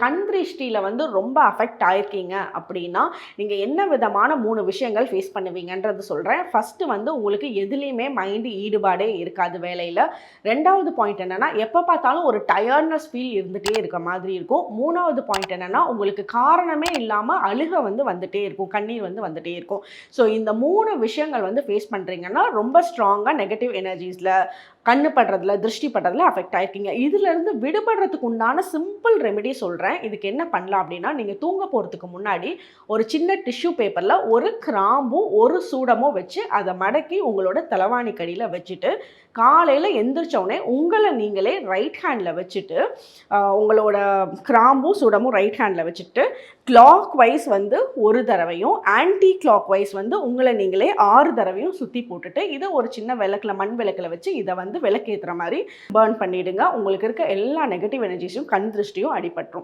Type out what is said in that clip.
கண் திருஷ்டியில் வந்து ரொம்ப அஃபெக்ட் ஆயிருக்கீங்க அப்படின்னா நீங்கள் என்ன விதமான மூணு விஷயங்கள் ஃபேஸ் பண்ணுவீங்கன்றது சொல்கிறேன் ஃபஸ்ட்டு வந்து உங்களுக்கு எதுலேயுமே மைண்டு ஈடுபாடே இருக்காது வேலையில். ரெண்டாவது பாயிண்ட் என்னென்னா எப்போ பார்த்தாலும் ஒரு டயர்ட்னஸ் ஃபீல் இருந்துகிட்டே இருக்க மாதிரி இருக்கும். மூணாவது பாயிண்ட் என்னென்னா உங்களுக்கு காரணமே இல்லாமல் அழுக வந்து வந்துகிட்டே இருக்கும். கண்ணீர் வந்து வந்துகிட்டே இருக்கும். ஸோ இந்த மூணு விஷயங்கள் வந்து ஃபேஸ் பண்ணுறீங்கன்னா ரொம்ப ஸ்ட்ராங்காக நெகட்டிவ் எனர்ஜிஸில் கண்ணு படுறதுல திருஷ்டி படுறதுல அஃபெக்ட் ஆகிருக்கீங்க இதுலேருந்து விடுபடுறதுக்கு உண்டான சிம்பிள் ரெமெடி சொல்கிறேன் இதுக்கு என்ன பண்ணலாம் அப்படின்னா நீங்கள் தூங்க போகிறதுக்கு முன்னாடி ஒரு சின்ன டிஷ்யூ பேப்பரில் ஒரு கிராம்பும் ஒரு சூடமும் வச்சு அதை மடக்கி உங்களோட தலைவாணி கடியில் வச்சுட்டு காலையில் எந்திரிச்சோடனே உங்களை நீங்களே ரைட் ஹேண்டில் வச்சுட்டு உங்களோட கிராம்பும் சூடமும் ரைட் ஹேண்டில் வச்சுட்டு கிளாக் வைஸ் வந்து ஒரு தடவையும் ஆன்டி கிளாக் வைஸ் வந்து உங்களை நீங்களே ஆறு தடவையும் சுற்றி போட்டுட்டு இதை ஒரு சின்ன விளக்கில் மண் விளக்கில் வச்சு இதை வந்து விளக்கேற்றுற மாதிரி பேர்ன் பண்ணிடுங்க. உங்களுக்கு இருக்க எல்லா நெகட்டிவ் எனர்ஜிஸும் கண் திருஷ்டியும் அடிபட்டுரும்.